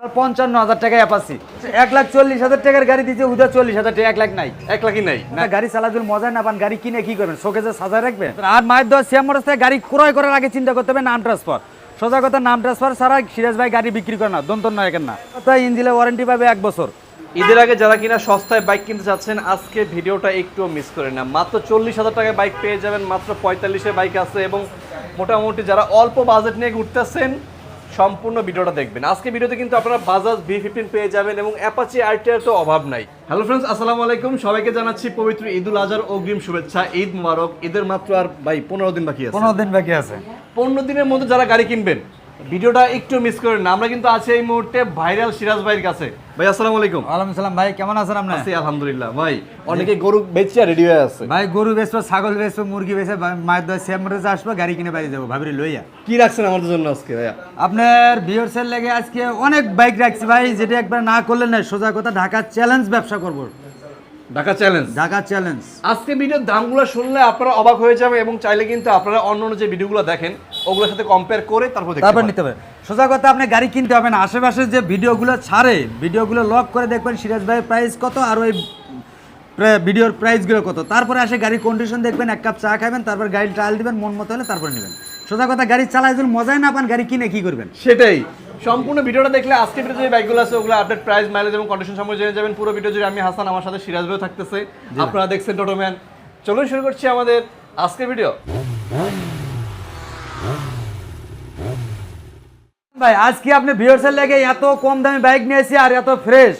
পঞ্চান্ন হাজার টাকায় অ্যাপাসি এক লাখ চল্লিশ হাজার টাকার গাড়ি দিচ্ছে উদয় চল্লিশ হাজার টাকা এক লাখ নাই। এক লাখই নাই। না গাড়ি চালাতে মজা না পান গাড়ি কিনে কি করবেন? শোকেজে সাজায় রাখবেন? আর মায়ের দেওয়া সিএম মোটরস থেকে গাড়ি ক্রয় করার আগে চিন্তা করতে হবে নাম ট্রান্সফার সোজা কথা নাম ট্রান্সফার ছাড়া সিরাজ ভাই গাড়ি বিক্রি করে না দন্তন নয় না। তাই ইঞ্জিলে ওয়ারেন্টি পাবে এক বছর। ঈদের আগে যারা কিনা সস্তায় বাইক কিনতে চাচ্ছেন আজকে ভিডিওটা একটু মিস করে না। মাত্র চল্লিশ হাজার টাকায় বাইক পেয়ে যাবেন মাত্র পঁয়তাল্লিশে বাইক আছে এবং মোটামুটি যারা অল্প বাজেট নিয়ে ঘুরতেছেন সম্পূর্ণ ভিডিওটা দেখবেন। আজকে ভিডিওতে কিন্তু আপনারা বাজাজ ভি ফিফটিন পেয়ে যাবেন এবং অ্যাপাচি আরটিআর তো অভাব নাই। হ্যালো ফ্রেন্ডস আসসালামু আলাইকুম। সবাইকে জানাচ্ছি পবিত্র ঈদুল আজহার অগ্রিম শুভেচ্ছা। ঈদ মুবারক। ঈদের মাত্র আর ভাই পনেরো দিন বাকি আছে। পনেরো দিন বাকি আছে। পনেরো দিনের মধ্যে যারা গাড়ি কিনবেন ভিডিওটা একটু মিস করেন না আমরা কিন্তু আছি এই মুহূর্তে ভাইরাল সিরাজ ভাইয়ের কাছে। ভাই আসসালামু আলাইকুম। ওয়ালাইকুম সালাম ভাই কেমন আছেন আপনি? আছি আলহামদুলিল্লাহ। ভাই অনেকে গরু বেচে রেডি হয়ে আছে। ভাই গরু বেচবো ছাগল বেচবো মুরগি বেচে মায়ের দেওয়া সিএম মোটরসে আসব গাড়ি কিনে বাড়ি যাব ভাবি লইয়া। কি রাখছেন আমাদের জন্য আজকে ভাইয়া? আপনার ভিউয়ার্সের লেগে আজকে অনেক বাইক রাখছি ভাই যেটা একবার না করলে না সোজা কথা ঢাকা চ্যালেঞ্জ ব্যবসা করব। ঢাকা চ্যালেঞ্জ ঢাকা চ্যালেঞ্জ আজকে ভিডিওর দামগুলো শুনলে আপনারা অবাক হয়ে যাবে এবং চাইলে কিন্তু আপনারা অন্য অন্য যে ভিডিওগুলো দেখেন ওগুলোর সাথে কম্পেয়ার করে তারপর তারপর নিতে হবে সোজা কথা আপনি গাড়ি কিনতে হবে না। আশেপাশে যে ভিডিওগুলো ছাড়ে ভিডিওগুলো লক করে দেখবেন সিরাজ ভাইয়ের প্রাইস কত আর ওই ভিডিওর প্রাইসগুলো কত। তারপরে আসে গাড়ির কন্ডিশন দেখবেন এক কাপ চা খাবেন তারপর গাড়ি ট্রায়াল দিবেন মন মতো হলে তারপরে নেবেন। সোজা কথা গাড়ি চালায় যদি মজাই না পান গাড়ি কিনে কি করবেন? সেটাই। সম্পূর্ণ ভিডিওটা দেখলে আজকে ভিডিওতে যে বাইকগুলো আছে ওগুলো আপডেট প্রাইস মাইলেজ এবং কন্ডিশন সম্পর্কে জেনে যাবেন। পুরো ভিডিও জুড়ে আমি হাসান আমার সাথে সিরাজ ভাইও থাকতেছে। আপনারা দেখছেন টোটোম্যান চলুন শুরু করছি আমাদের আজকের ভিডিও। ভাই আজকে আপনি ভিউয়ার্সের লেগে এত কম দামে বাইক নিয়েছি আর এত ফ্রেশ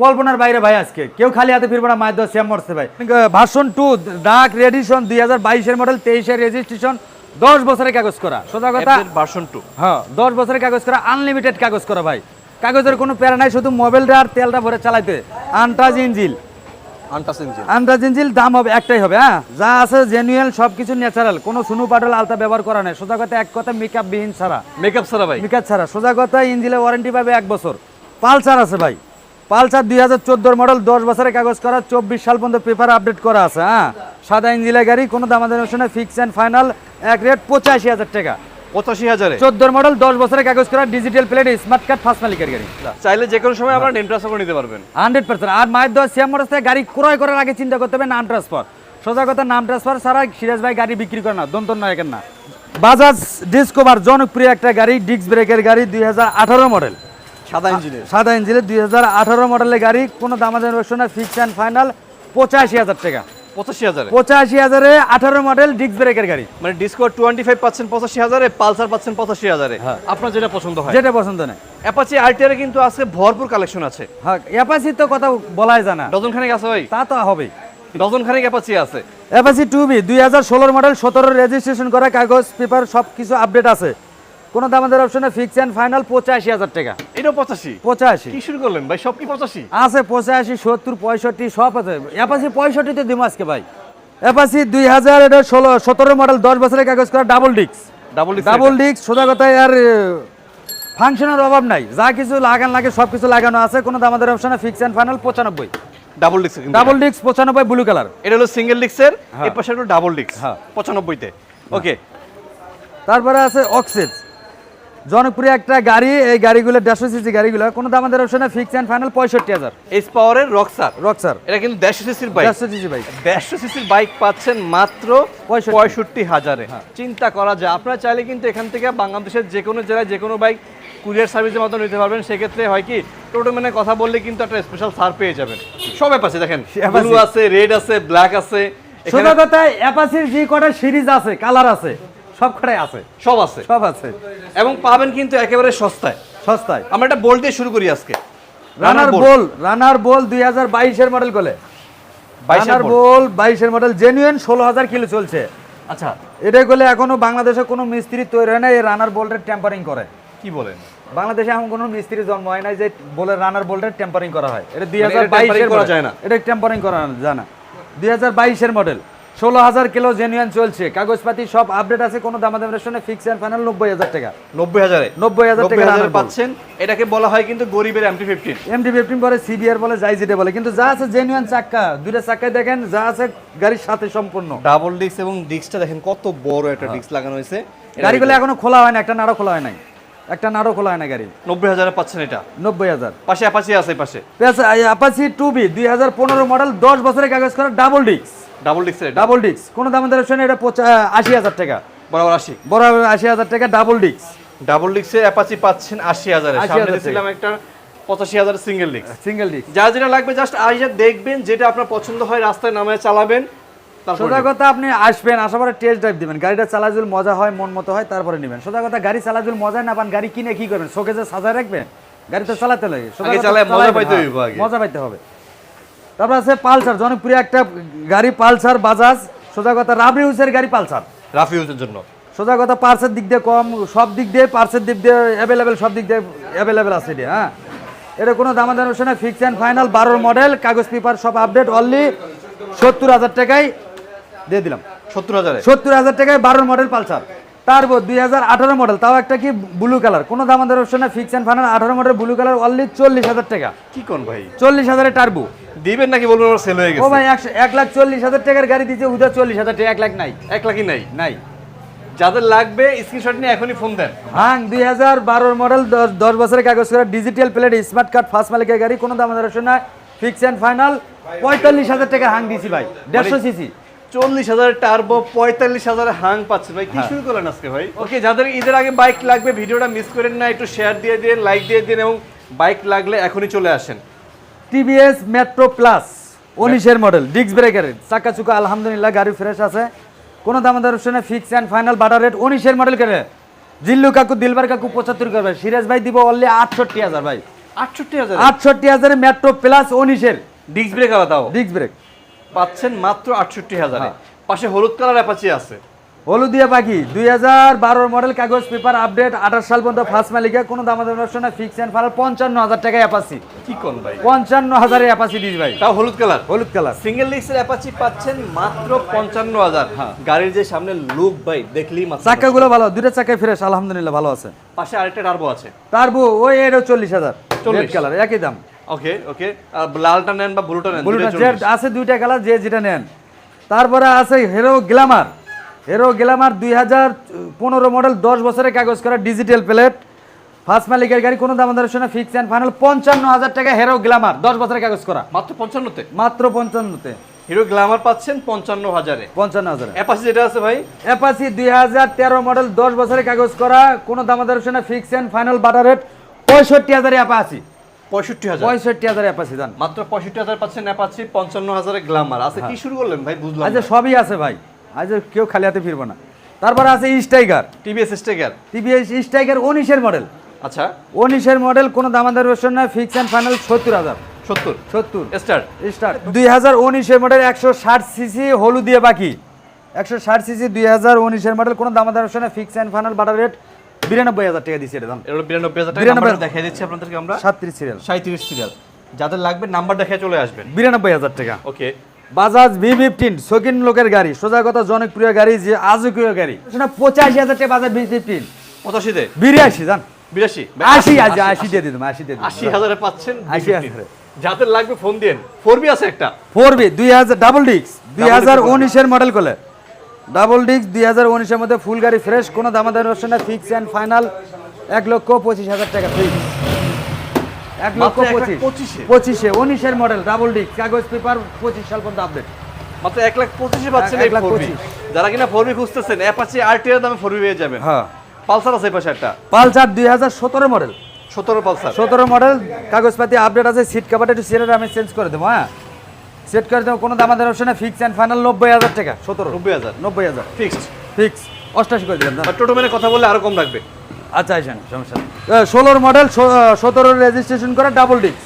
কল্পনার বাইরে ভাই আজকে। কেউ খালি হাতে ফিরবো না মায়ের দশ শ্যাম মরছে ভাই। ভার্সন টু ডাক রেডিশন দুই হাজার বাইশের মডেল তেইশের রেজিস্ট্রেশন দশ বছরের কাগজ করা। সোজা কথা ভার্সন টু হ্যাঁ দশ বছরের কাগজ করা আনলিমিটেড কাগজ করা ভাই। কাগজের কোনো প্যারা নাই শুধু মোবাইলটা আর তেলটা ভরে চালাইতে। আনটাচ ইঞ্জিল আনটাস ইঞ্জিল দাম হবে একটাই হবে হ্যাঁ? যা আছে জেনুয়েল সব কিছু ন্যাচারাল কোনো সুনু পাটল আলতা ব্যবহার করা নেই। সোজা কথা এক কথা মেকআপ বিহীন ছাড়া। মেকআপ সারা ভাই। মিকাত ছাড়া। সোজা কথা ইঞ্জিলে ওয়ারেন্টি পাবে এক বছর। পালসার আছে ভাই। পালসার দুই হাজার চোদ্দোর মডেল দশ বছরের কাগজ করা চব্বিশ সাল পর্যন্ত পেপার আপডেট করা আছে হ্যাঁ? সাদা ইঞ্জিলের গাড়ি কোনো দামাদার শুনে ফিক্স অ্যান্ড ফাইনাল এক রেট পঁচাশি হাজার টাকা। পঁচাশি হাজারে। চোদ্দোর মডেল দশ বছরের কাগজ করা digital plate smart card first মালিকের গাড়ি। চাইলে যে কোনো সময় আপনারা নেম ট্রান্সফার করে নিতে পারবেন। Hundred percent. আর মায়ের সিএম মোটরস থেকে গাড়ি ক্রয় করার আগে চিন্তা করতে হবে নাম ট্রান্সফার সোজা কথা নাম ট্রান্সফার সিরাজ ভাই গাড়ি বিক্রি করে না দন্তন না। বাজাজ ডিসকভার জনপ্রিয় একটা গাড়ি ডিস্ক ব্রেকের গাড়ি দুই হাজার আঠারো মডেল সাদা ইঞ্জিনের। সাদা ইঞ্জিনের দুই হাজার আঠারো মডেলের গাড়ি কোনো দামাদার না ফিক্স অ্যান্ড ফাইনাল পঁচাশি হাজার টাকা। পঁচাশি হাজারে। পঁচাশি হাজারে আঠারো মডেল ডিস্ক ব্রেকের গাড়ি। মানে ডিসকো টোয়েন্টি ফাইভ পাচ্ছেন পঁচাশি হাজারে পালসার পাচ্ছেন পঁচাশি হাজারে। আপনার যেটা পছন্দ হয়। যেটা পছন্দ নেই। অ্যাপাচি আরটিআর কিন্তু আজকে ভরপুর কালেকশন আছে। হ্যাঁ তো কথা বলাই জানা ডজন খানেক আছে ভাই। তা তো ডজন খানেক অ্যাপাচি আছে। টু বি দুই হাজার ষোলোর মডেল সতেরো রেজিস্ট্রেশন করা কাগজ পেপার সব কিছু আপডেট আছে। কোনো দামাদের অপশনে ফিক্স অ্যান্ড ফাইনাল পঁচাশি হাজার টাকা। এটাও পঁচাশি? পঁচাশি। কি শুরু করলেন ভাই? সব কি পঁচাশি? আছে পঁচাশি সত্তর পঁয়ষট্টি সব আছে। অ্যাপাসি পঁয়ষট্টিতে দিব আজকে ভাই। অ্যাপাসি দুই হাজার এটা ষোলো সতেরো মডেল দশ বছরের কাগজ করা double disc double double disc সোজা কথায় আর ফাংশনের অভাব নাই। যা কিছু লাগান লাগে সব কিছু লাগানো আছে। কোনো দামাদের অপশনে ফিক্স অ্যান্ড ফাইনাল পঁচানব্বই। ডাবল ডিক্স ডাবল ডিক্স পঁচানব্বই ব্লু কালার এটা হলো সিঙ্গেল ডিস্কের এই পাশে হলো ডাবল ডিক্স হ্যাঁ। পঁচানব্বইতে। ওকে তারপরে আছে অক্সিজ জনপ্রিয় একটা গাড়ি এই গাড়িগুলো দেড়শো সিসি গাড়িগুলো কোনো দামাদের অপশনে ফিক্স অ্যান্ড ফাইনাল পঁয়ষট্টি হাজার। এস পাওয়ারের রক্সার রক্সার এটা কিন্তু দেড়শো সিসির বাইক দেড়শো সিসি বাইক দেড়শো সিসির বাইক পাচ্ছেন মাত্র পঁয়ষট্টি। হাজারে। চিন্তা করা যায়। আপনারা চাইলে কিন্তু এখান থেকে বাংলাদেশের যে কোনো জেলায় যে কোনো বাইক কুরিয়ার সার্ভিসের মাধ্যমে নিতে পারবেন। সেক্ষেত্রে হয় কি টোটোম্যানের কথা বললে কিন্তু একটা স্পেশাল ছাড় পেয়ে যাবেন। সব অ্যাপ আছে দেখেন। ব্লু আছে রেড আছে ব্ল্যাক আছে। সোজা কথায় অ্যাপাসির যে কটা সিরিজ আছে কালার আছে। সব কটাই আছে। সব আছে। সব আছে। এবং পাবেন কিন্তু একেবারে সস্তায়। সস্তায়। আমরা একটা বোল্ট দিয়ে শুরু করি আজকে। রানার। বল রানার বল দুই হাজার বাইশের মডেল বলে 22 রানার। বল বাইশের মডেল জেনুইন ষোলো হাজার কিলো চলছে। আচ্ছা। এটাই করলে এখনও বাংলাদেশে কোনো মিস্ত্রি তৈরি হয় না এই রানার বোল্টের টেম্পারিং করে। কি বলেন? বাংলাদেশে এমন কোনো মিস্ত্রি জন্ম হয় না যে বলে রানার বোল্টের টেম্পারিং করা হয়। এটা দুই মানে হাজার বাইশের করা যায় না? এটা টেম্পারিং করা যায় না। দুই হাজার বাইশের মডেল ষোলো হাজার কিলো জেনুইন চলছে। কাগজপাতি সব আপডেট আছে কোনো দামাদামের সঙ্গে ফিক্স অ্যান্ড ফাইনাল নব্বই হাজার টাকা। নব্বই হাজারে? নব্বই হাজার টাকা পাচ্ছেন। এটাকে বলা হয় কিন্তু গরিবের এমটি ফিফটিন এমডি ফিফটিন বলে সিবিআর বলে যাই যেটা বলে কিন্তু যা আছে জেনুইন চাক্কা দুইটা চাক্কায় দেখেন যা আছে গাড়ির সাথে সম্পূর্ণ। ডাবল ডিস্ক এবং ডিস্কটা দেখেন কত বড় একটা ডিস্ক লাগানো হয়েছে। গাড়িগুলো এখনও খোলা হয় না একটা নাড়া খোলা হয় নাই। একটা নাড়ো খোলা হয় না গাড়ি নব্বই হাজারে পাচ্ছেন এটা। নব্বই হাজার। পাশে অ্যাপাচি আছে পাশে। অ্যাপাচি টু বি দুই হাজার পনেরো মডেল দশ বছরের কাগজ করা ডাবল ডিস্ক ডাবল এটা? ডাবল ডিস্ক কোনো এটা আশি হাজার টাকা। বরাবর আশি? বড় আশি হাজার টাকা ডাবল ডিস্ক ডাবল অ্যাপাচি পাচ্ছেন আশি হাজারে। সামনে দিয়েছিলাম একটা পঁচাশি হাজার সিঙ্গেল ডিক্স সিঙ্গেল ডিস্ক যা যেটা লাগবে জাস্ট আইসা দেখবেন যেটা আপনার পছন্দ হয় রাস্তায় নামায় চালাবেন সোজা কথা আপনি আসবেন আসার পরে টেস্ট ড্রাইভ দিবেন। গাড়িটা চালা যদি মজা হয় মন মতো হয় তারপরে নেবেন। সোজা কথা গাড়ি চালা যদি মজা না পান গাড়ি কিনে কি করবেন? শোকেজে সাজায় রাখবেন? গাড়ি তো চালাতে লাগে। মজা পাইতে হ্যাঁ, মজা পাইতে হবে। তারপর আছে পালসার জনপ্রিয় একটা গাড়ি পালসার বাজাজ সোজা কথা রাবড়ি হাউসের গাড়ি পালসার। রাফ ইউজের জন্য। সোজা কথা পার্সের দিক দিয়ে কম সব দিক দিয়ে পার্সের দিক দিয়ে অ্যাভেলেবেল সব দিক দিয়ে অ্যাভেলেবেল আছে এটা হ্যাঁ? এটা কোনো দামাদার হচ্ছে না ফিক্স অ্যান্ড ফাইনাল বারোর মডেল কাগজ পেপার সব আপডেট অনলি সত্তর হাজার টাকায় দিয়ে দিলাম। সত্তর হাজার? সত্তর হাজার টাকায় বারোর মডেল পালসার। তারপর দুই হাজার আঠারো মডেল তাও একটা কি ব্লু কালার কোনো দামাদার হচ্ছে না ফিক্স অ্যান্ড ফাইনাল আঠারো মডেল ব্লু কালার অনলি চল্লিশ হাজার টাকা। কি কোন ভাই? চল্লিশ হাজারের টার্বো দিবেন নাকি বলবেন আমার সেল হয়ে গেছে? ও ভাই একশো এক লাখ চল্লিশ হাজার টাকার গাড়ি দিচ্ছে উদা চল্লিশ হাজার টাকা এক লাখ নাই। এক লাখই নাই? নাই। যাদের লাগবে স্ক্রিনশট নিয়ে এখনই ফোন দেন। হাং দুই হাজার বারোর মডেল দশ বছরের কাগজ করে digital plate smart card first মালিকের গাড়ি কোনো দাম আমাদের না ফিক্স অ্যান্ড ফাইনাল পঁয়তাল্লিশ হাজার টাকা হাং দিছি ভাই দেড়শো সিসি চল্লিশ হাজার টার্বো পঁয়তাল্লিশ হাজার হাং পাচ্ছে। ভাই কি শুরু করলেন আজকে ভাই? ওকে যাদের ঈদের আগে বাইক লাগবে ভিডিওটা মিস করেন না একটু শেয়ার দিয়ে দিন লাইক দিয়ে দিন এবং বাইক লাগলে এখনই চলে আসেন। টিভিএস মেট্রো প্লাস উনিশের মডেল ডিস্ক ব্রেকারের চাকা চুকা আলহামদুলিল্লাহ গাড়ি ফ্রেশ আছে। কোনো দাম আমাদের না fix and final butter rate উনিশের মডেল করে জিল্লু কাকু দিলবার কাকু পঁচাত্তর করবে। সিরাজ ভাই দিব অনলি আটষট্টি হাজার ভাই। আটষট্টি হাজার? আটষট্টি হাজার মেট্রো প্লাস উনিশের। ডিস্ক ব্রেক আলাদাও ডিস্ক ব্রেক পাচ্ছেন মাত্র আটষট্টি হাজারে। হ্যাঁ। পাশে হলুদ কালার অ্যাপাচি আছে। হলুদিয়া পাখি দুই হাজার বারোর মডেল কাগজ পেপার আপডেট আঠাশ সাল পর্যন্ত ফার্স্ট মালিকা কোনো দাম আমাদের না ফিক্স অ্যান্ড ফাইনাল পঞ্চান্ন হাজার টাকায় অ্যাপাসি কি কোন ভাই? পঞ্চান্ন হাজারে অ্যাপাসি দিস ভাই। তাও হলুদ কালার? হলুদ কালার। সিঙ্গেল ডিস্কের অ্যাপাচি পাচ্ছেন মাত্র পঞ্চান্ন হাজার। হ্যাঁ। গাড়ির যে সামনে লুক ভাই দেখলেই চাকাগুলো ভালো দুটো চাকায় ফ্রেশ আলহামদুলিল্লাহ ভালো আছে। পাশে আরেকটা টার্বো আছে। তার বউ ওই এরও চল্লিশ হাজার। চল্লিশ। কালার একই দাম। ওকে ওকে লালটা নেন বা ব্লুটা নেন যে আছে দুইটা কালার যে যেটা নেন। তারপরে আছে হিরো গ্ল্যামার হিরো গ্ল্যামার দুই হাজার পনেরো মডেল দশ বছরের কাগজ করা ডিজিটাল প্লেট ফার্স্ট মালিকের গাড়ি কোনো দাম দর্শন ফিক্স অ্যান্ড ফাইনাল পঞ্চান্ন হাজার টাকা হিরো গ্ল্যামার দশ বছরের কাগজ করা। মাত্র পঞ্চান্নতে? মাত্র পঞ্চান্নতে। হিরো গ্ল্যামার পাচ্ছেন পঞ্চান্ন হাজারে। পঞ্চান্ন হাজার। অ্যাপাচি যেটা আছে ভাই? অ্যাপাসি দুই হাজার তেরো মডেল দশ বছরের কাগজ করা কোনো দাম দর্শন fix and final butter rate পঁয়ষট্টি হাজার অ্যাপাসি পঁয়ষট্টি হাজার। পঁয়ষট্টি হাজার অ্যাপাসি দান। মাত্র পঁয়ষট্টি হাজার পাচ্ছেন অ্যাপাচি পঞ্চান্ন হাজারে গ্ল্যামার আছে কি শুরু করলেন ভাই? বুঝলাম আচ্ছা সবই আছে ভাই। আজ কেউ খালি হাতে ফিরবো না। তারপরে আছে স্টাইগার টিভিএস স্টেকার টিভিএস স্টাইগার উনিশের মডেল আচ্ছা। উনিশের মডেল কোনো দামাদার বেশন না ফিক্স অ্যান্ড ফাইনাল সত্তর হাজার। সত্তর। সত্তর। স্টার্ট স্টার্ট দুই হাজার উনিশের মডেল একশো ষাট সিসি হলুদিয়া বাকি। একশো ষাট সিসি দুই হাজার উনিশের মডেল কোনো দামাদার বেশন না fix and final butter rate বিরানব্বই হাজার টাকা দিচ্ছে এটা দাম বিরানব্বই হাজার টাকা। দিচ্ছি আপনাদেরকে আমরা। সাতত্রিশ সিরিয়াল সাঁত্রিশ সিরিয়াল যাদের লাগবে নাম্বার দেখে চলে আসবেন। বিরানব্বই হাজার টাকা। ওকে বাজাজ ভি ফিফটিন শৌখিন লোকের গাড়ি সোজা কথা জনপ্রিয় গাড়ি যে আজকীয় গাড়ি। সেটা পঁচাশি হাজার টাকা বাজাজ ভি ফিফটিন। পঁচাশিতে? বিরাশি জান। বিরাশি? আশি আশি আশি দিয়ে দিতাম আশি দিয়ে আশি হাজারে পাচ্ছেন আশি হাজারে। যাদের লাগবে ফোন দিন ফোর বি আছে একটা। ফোর বি দুই হাজার ডাবল ডিক্স দুই হাজার উনিশের মডেল করলে ডাবল ডিক্স দুই হাজার উনিশের মধ্যে ফুল গাড়ি ফ্রেশ কোনো দামাদার হচ্ছে না ফিক্স অ্যান্ড ফাইনাল এক লক্ষ পঁচিশ হাজার টাকা ফিক্স এক লক্ষ পঁচিশ। পঁচিশে? উনিশের মডেল ডাবল ডিক্স কাগজ পেপার পঁচিশ সাল পর্যন্ত আপডেট মাত্র এক লাখ পঁচিশে পাচ্ছেন এক লাখ পঁচিশ। যারা কিনা ফোর বি খুঁজতেছেন অ্যাপাচি আরটিআর দামে ফোর বি পেয়ে যাবেন। হ্যাঁ। পালসার আছে পাশে একটা। পালসার দুই হাজার সতেরো মডেল সতেরো পালসার সতেরো মডেল কাগজপাতি আপডেট আছে সিট কাভারটা একটু সেটের আমি চেঞ্জ করে দেবো হ্যাঁ? সেট করে দেবো কোনো দামাদের অপশনে ফিক্স অ্যান্ড ফাইনাল নব্বই হাজার টাকা সতেরো। নব্বই হাজার? নব্বই হাজার। ফিক্সড ফিক্স অষ্টাশি করে দিলাম টোটো মেনে কথা বললে আরও কম লাগবে। আচ্ছা আসেন সমস্যা ষোলোর মডেল সতেরো রেজিস্ট্রেশন করা ডাবল ডিস্ক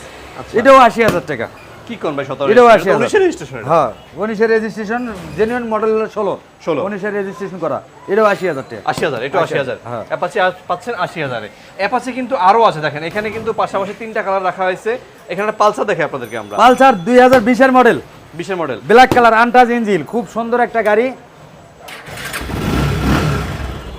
এটাও আশি হাজার টাকা। কি কোন ভাই সতেরো এটাও আশি হাজার। উনিশের রেজিস্ট্রেশন হ্যাঁ উনিশের রেজিস্ট্রেশন জেনুইন মডেল হলো ষোলো। 16 উনিশের রেজিস্ট্রেশন করা। এটাও আশি হাজার টাকা। আশি হাজার এটা আশি হাজার। হ্যাঁ। অ্যাপাচি পাচ্ছেন আশি হাজারে। অ্যাপাচি কিন্তু আরও আছে দেখেন এখানে কিন্তু পাশাপাশি তিনটা কালার রাখা হয়েছে। এখানে একটা পালসার দেখে আপনাদেরকে আমরা। পালসার দুই হাজার বিশের মডেল বিশের model black colour untouch engine খুব সুন্দর একটা গাড়ি।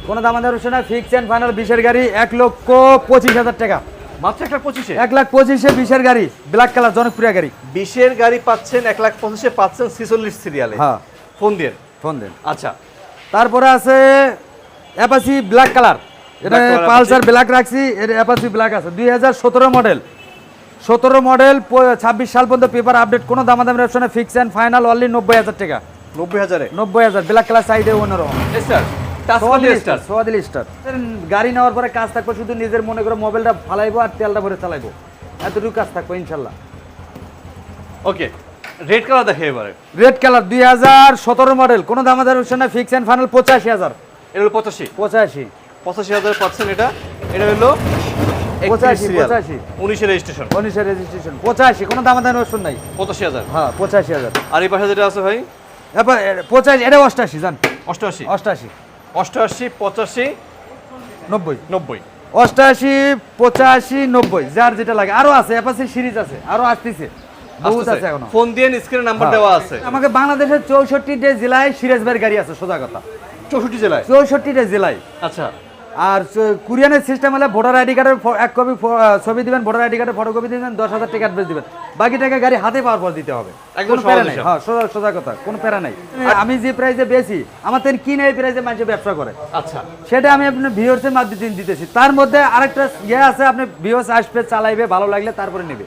কোনো দাম আমাদের না ফিক্স অ্যান্ড ফাইনাল বিশের গাড়ি এক লক্ষ পঁচিশ হাজার টাকা। মাত্র এক লাখ পঁচিশে? এক লাখ পঁচিশে বিশের গাড়ি ব্ল্যাক কালার জনপ্রিয় গাড়ি। বিশের গাড়ি পাচ্ছেন এক লাখ পঁচিশে পাচ্ছেন ছিচল্লিশ সিরিয়ালে হ্যাঁ। ফোন দিয়ে ফোন দেন। আচ্ছা। তারপরে আছে অ্যাপাসি ব্ল্যাক কালার এটা পালসার ব্ল্যাক রাখছি এর অ্যাপাচি ব্ল্যাক আছে। দুই হাজার সতেরো মডেল সতেরো মডেল ছাব্বিশ সাল পর্যন্ত পেপার আপডেট কোনো দামাদামের অপশনে ফিক্স অ্যান্ড ফাইনাল অনলি নব্বই হাজার টাকা। নব্বই হাজারে? নব্বই হাজার ব্ল্যাক কালার সাইডে অন্যরকম গাড়ি নেওয়ার পরে কাজ থাকবে শুধু নিজের মনে করে মোবাইলটা ফালাইবো আর তেলটা ভরে চালাইবো। এতটুকু কাজ থাকবে ইনশাল্লাহ। ওকে রেড কালার দেখে এবারে। রেড কালার দুই হাজার সতেরো মডেল কোনো ফিক্স অ্যান্ড ফাইনাল পঁচাশি হাজার। এটা হলো পঁচাশি। পঁচাশি। পঁচাশি হাজার পাচ্ছেন এটা। এটা হলো পঁচাশি, পঁচাশি। উনিশের রেজিস্ট্রেশন উনিশের রেজিস্ট্রেশন পঁচাশি কোনো দামাদার অপশন নাই। পঁচাশি হাজার। হ্যাঁ পঁচাশি হাজার। আর এই পাশে যেটা আছে ভাই? পঁচাশি এটা অষ্টাশি জান। অষ্টআশি অষ্টাশি। অষ্টআশি পঁচাশি নব্বই। নব্বই। অষ্টাশি পঁচাশি নব্বই যার যেটা লাগে। আরও আছে অ্যাপাসি সিরিজ আছে আরও আসতেছে। বহুত আছে এখনও। ফোন দিয়ে স্ক্রিনে নাম্বার হ্যাঁ। দেওয়া আছে। আমাকে বাংলাদেশের চৌষট্টিটা জেলায় সিরাজ ভাইয়ের গাড়ি আছে সোজা কথা চৌষট্টি জেলায়? চৌষট্টিটা জেলায়। আচ্ছা। আর কুরিয়ানের সিস্টেম হলে ভোটার আইডি কার্ডের এক কপি ছবি দিবেন ভোটার আইডি কার্ডের ফটোকপি দিবেন দশ হাজার টাকা অ্যাডভান্স দিবেন। বাকি টাকা গাড়ি হাতে পাওয়ার পর দিতে হবে। কোনো প্যারা নাই। হ্যাঁ সোজা সোজা কথা। কোনো প্যারা নাই। আমি যে প্রাইসে বেশি আমার তেন কিনে এই প্রাইসে মানুষ ব্যবসা করে। আচ্ছা। সেটা আমি আপনার ভিউয়ার্সের মাধ্যমে দিতেছি। তার মধ্যে আরেকটা ইয়ে আছে আপনি ভিউয়ার্স আসবে চালাইবে ভালো লাগলে তারপরে নেবে।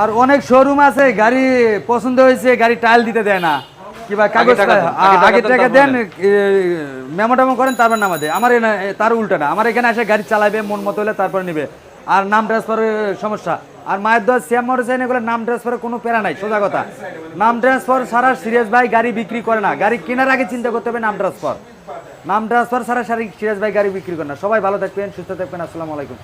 আর অনেক শোরুম আছে গাড়ি পছন্দ হয়েছে গাড়ি টাইল দিতে দেয় না। কিংবা কাগজ আগে টাকা দেন। মেমো টেমো করেন তারপর নামা দেয়। আমার তার উল্টা না আমার এখানে এসে গাড়ি চালাবে মন মতো হলে তারপরে নেবে। আর নাম ট্রান্সফারের সমস্যা। আর মায়ের দোয়া সিএম মোটরসাইকেল এগুলো নাম ট্রান্সফারের কোনো প্যারা নাই সোজা কথা। নাম ট্রান্সফার সারা সিরিয়াস ভাই গাড়ি বিক্রি করে না। গাড়ি কেনার আগে চিন্তা করতে হবে নাম ট্রান্সফার নাম ট্রান্সফার সারা সারি সিরিয়াস ভাই গাড়ি বিক্রি করে না। সবাই ভালো থাকবেন সুস্থ থাকবেন। আসসালামু আলাইকুম।